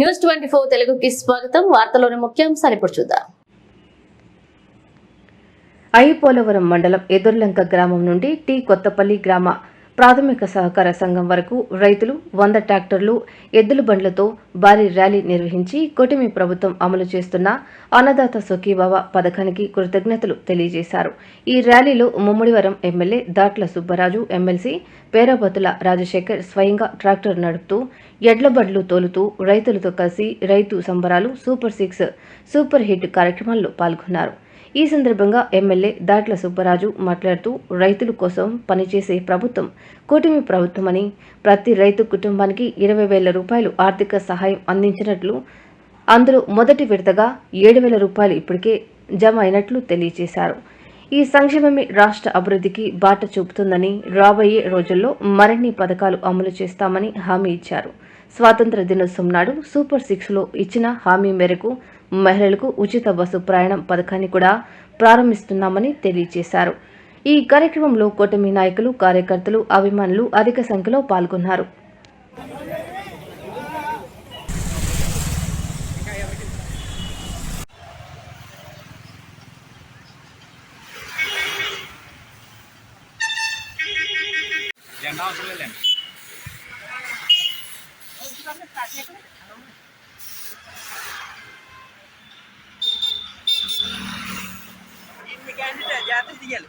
News twenty four తెలుగుకి స్వాగతం. వార్తలోని ముఖ్యాంశాలు ఇప్పుడు చూద్దాం. ఐపోలవరం మండలం ఎదుర్లంక గ్రామం నుండి టి కొత్తపల్లి గ్రామ ప్రాథమిక సహకార సంఘం వరకు రైతులు వంద ట్రాక్టర్లు ఎద్దుల బండ్లతో భారీ ర్యాలీ నిర్వహించి కూటమి ప్రభుత్వం అమలు చేస్తున్న అన్నదాత సుఖీభవ పథకానికి కృతజ్ఞతలు తెలియజేశారు. ఈ ర్యాలీలో ముమ్మడివరం ఎమ్మెల్యే దాట్ల సుబ్బరాజు ఎమ్మెల్సీ పేరాబతుల రాజశేఖర్ స్వయంగా ట్రాక్టర్ నడుపుతూ ఎడ్ల బండ్లు తోలుతూ రైతులతో కలిసి రైతు సంబరాలు సూపర్ సిక్స్ సూపర్ హిట్ కార్యక్రమాల్లో పాల్గొన్నారు. ఈ సందర్భంగా ఎమ్మెల్యే దాట్ల సుబ్బరాజు మాట్లాడుతూ రైతుల కోసం పనిచేసే ప్రభుత్వం కూటమి ప్రభుత్వమని ప్రతి రైతు కుటుంబానికి ఇరవై వేల రూపాయలు ఆర్థిక సహాయం అందించినట్లు అందులో మొదటి విడతగా ఏడు వేల రూపాయలు ఇప్పటికే జమ అయినట్లు తెలియజేశారు. ఈ సంక్షేమమే రాష్ట్ర అభివృద్ధికి బాట చూపుతుందని రాబోయే రోజుల్లో మరిన్ని పథకాలు అమలు చేస్తామని హామీ ఇచ్చారు. స్వాతంత్ర దినోత్సవం నాడు సూపర్ సిక్స్లో ఇచ్చిన హామీ మేరకు మహిళలకు ఉచిత బస్సు ప్రయాణం పథకాన్ని కూడా ప్రారంభిస్తున్నామని తెలియజేశారు. ఈ కార్యక్రమంలో కూటమి నాయకులు కార్యకర్తలు అభిమానులు అధిక సంఖ్యలో పాల్గొన్నారు. జెండా అవసరం లేదండి ఎన్ని క్యాండిడేట్ జాతర తీయాలి